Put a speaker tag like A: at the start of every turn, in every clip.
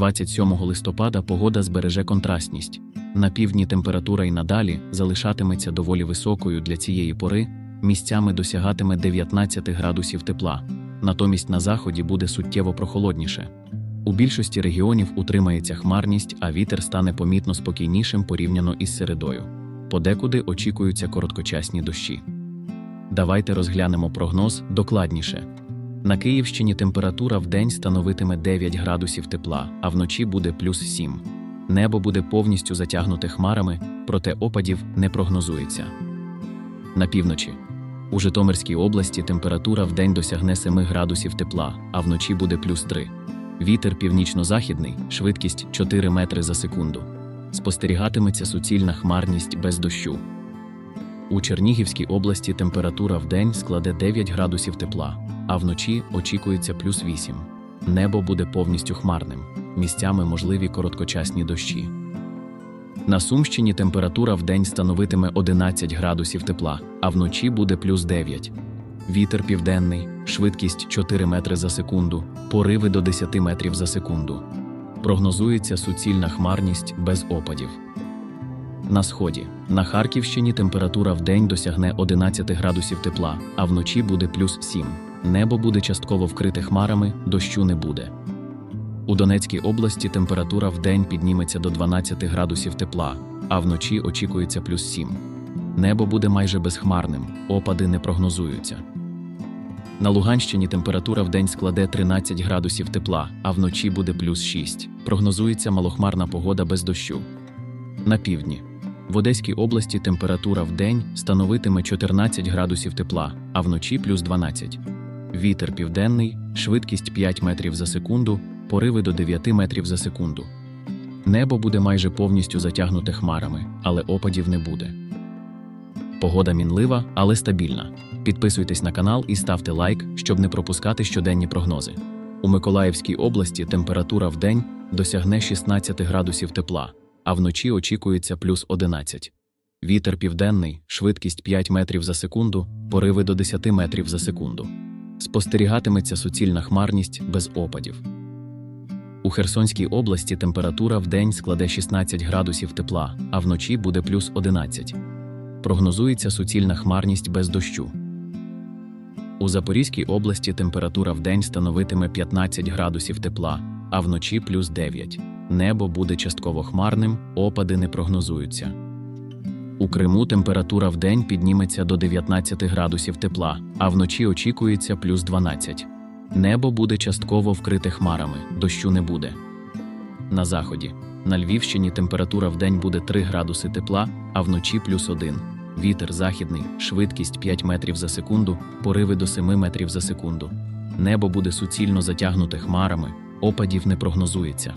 A: 27 листопада погода збереже контрастність. На півдні температура й надалі залишатиметься доволі високою для цієї пори, місцями досягатиме 19 градусів тепла. Натомість на заході буде суттєво прохолодніше. У більшості регіонів утримається хмарність, а вітер стане помітно спокійнішим порівняно із середою. Подекуди очікуються короткочасні дощі. Давайте розглянемо прогноз докладніше. На Київщині температура в день становитиме 9 градусів тепла, а вночі буде плюс 7. Небо буде повністю затягнуте хмарами, проте опадів не прогнозується. На півночі. У Житомирській області температура в день досягне 7 градусів тепла, а вночі буде плюс 3. Вітер північно-західний, швидкість 4 метри за секунду. Спостерігатиметься суцільна хмарність без дощу. У Чернігівській області температура в день складе 9 градусів тепла, а вночі очікується плюс 8. Небо буде повністю хмарним, місцями можливі короткочасні дощі. На Сумщині температура в день становитиме 11 градусів тепла, а вночі буде плюс 9. Вітер південний, швидкість 4 метри за секунду, пориви до 10 метрів за секунду. Прогнозується суцільна хмарність без опадів. На сході на Харківщині температура в день досягне 11 градусів тепла, а вночі буде плюс 7. Небо буде частково вкрите хмарами, дощу не буде. У Донецькій області температура в день підніметься до 12 градусів тепла, а вночі очікується плюс 7. Небо буде майже безхмарним, опади не прогнозуються. На Луганщині температура в день складе 13 градусів тепла, а вночі буде плюс 6. Прогнозується малохмарна погода без дощу. На півдні. В Одеській області температура в день становитиме 14 градусів тепла, а вночі плюс 12. Вітер південний, швидкість 5 метрів за секунду, пориви до 9 метрів за секунду. Небо буде майже повністю затягнуте хмарами, але опадів не буде. Погода мінлива, але стабільна. Підписуйтесь на канал і ставте лайк, щоб не пропускати щоденні прогнози. У Миколаївській області температура в день досягне 16 градусів тепла, а вночі очікується плюс 11. Вітер південний, швидкість 5 метрів за секунду, пориви до 10 метрів за секунду. Спостерігатиметься суцільна хмарність без опадів. У Херсонській області температура в день складе 16 градусів тепла, а вночі буде плюс 11. Прогнозується суцільна хмарність без дощу. У Запорізькій області температура в день становитиме 15 градусів тепла, а вночі плюс 9. Небо буде частково хмарним, опади не прогнозуються. У Криму температура в день підніметься до 19 градусів тепла, а вночі очікується плюс 12. Небо буде частково вкрите хмарами, дощу не буде. На заході. На Львівщині температура в день буде 3 градуси тепла, а вночі плюс 1. Вітер західний, швидкість 5 метрів за секунду, пориви до 7 метрів за секунду. Небо буде суцільно затягнуте хмарами, опадів не прогнозується.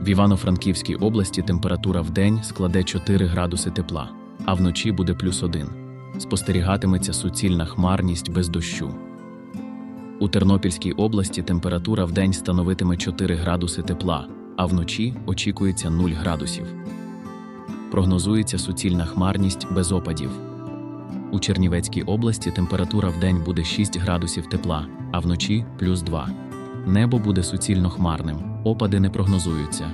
A: В Івано-Франківській області температура в день складе 4 градуси тепла, а вночі буде плюс 1. Спостерігатиметься суцільна хмарність без дощу. У Тернопільській області температура в день становитиме 4 градуси тепла, а вночі очікується 0 градусів. Прогнозується суцільна хмарність без опадів. У Чернівецькій області температура в день буде 6 градусів тепла, а вночі плюс 2. Небо буде суцільно хмарним, опади не прогнозуються.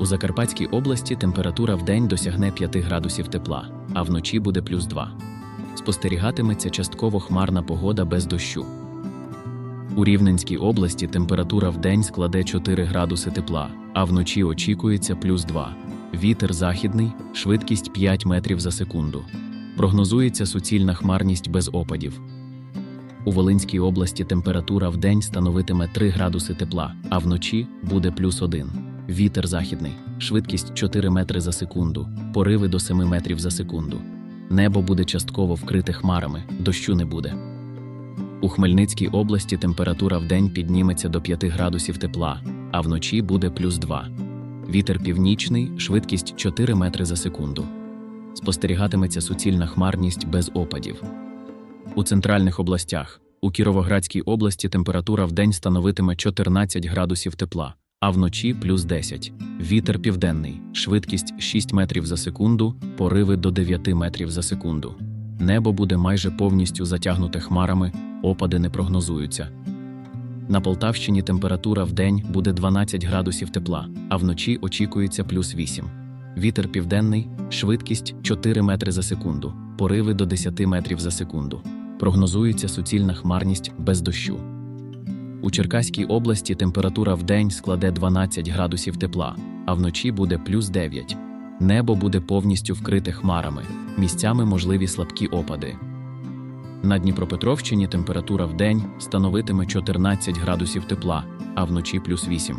A: У Закарпатській області температура в день досягне 5 градусів тепла, а вночі буде плюс 2. Спостерігатиметься частково хмарна погода без дощу. У Рівненській області температура в день складе 4 градуси тепла, а вночі очікується плюс 2. Вітер західний, швидкість 5 метрів за секунду. Прогнозується суцільна хмарність без опадів. У Волинській області температура в день становитиме 3 градуси тепла, а вночі буде плюс 1. Вітер західний, швидкість 4 метри за секунду, пориви до 7 метрів за секунду. Небо буде частково вкрите хмарами, дощу не буде. У Хмельницькій області температура в день підніметься до 5 градусів тепла, а вночі буде плюс 2. Вітер північний, швидкість 4 метри за секунду. Спостерігатиметься суцільна хмарність без опадів. У центральних областях у Кіровоградській області температура в день становитиме 14 градусів тепла, а вночі плюс 10. Вітер південний, швидкість 6 метрів за секунду, пориви до 9 метрів за секунду. Небо буде майже повністю затягнуте хмарами, опади не прогнозуються. На Полтавщині температура в день буде 12 градусів тепла, а вночі очікується плюс 8. Вітер південний, швидкість 4 метри за секунду, пориви до 10 метрів за секунду. Прогнозується суцільна хмарність без дощу. У Черкаській області температура в день складе 12 градусів тепла, а вночі буде плюс 9. Небо буде повністю вкрите хмарами, місцями можливі слабкі опади. На Дніпропетровщині температура в день становитиме 14 градусів тепла, а вночі плюс 8.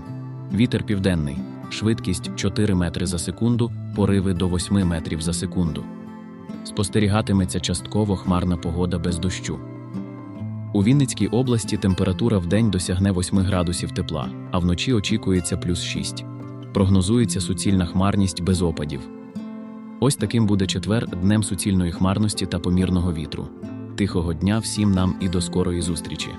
A: Вітер південний, швидкість 4 метри за секунду, пориви до 8 метрів за секунду. Спостерігатиметься частково хмарна погода без дощу. У Вінницькій області температура в день досягне 8 градусів тепла, а вночі очікується плюс 6. Прогнозується суцільна хмарність без опадів. Ось таким буде четвер днем суцільної хмарності та помірного вітру. Тихого дня всім нам і до скорої зустрічі.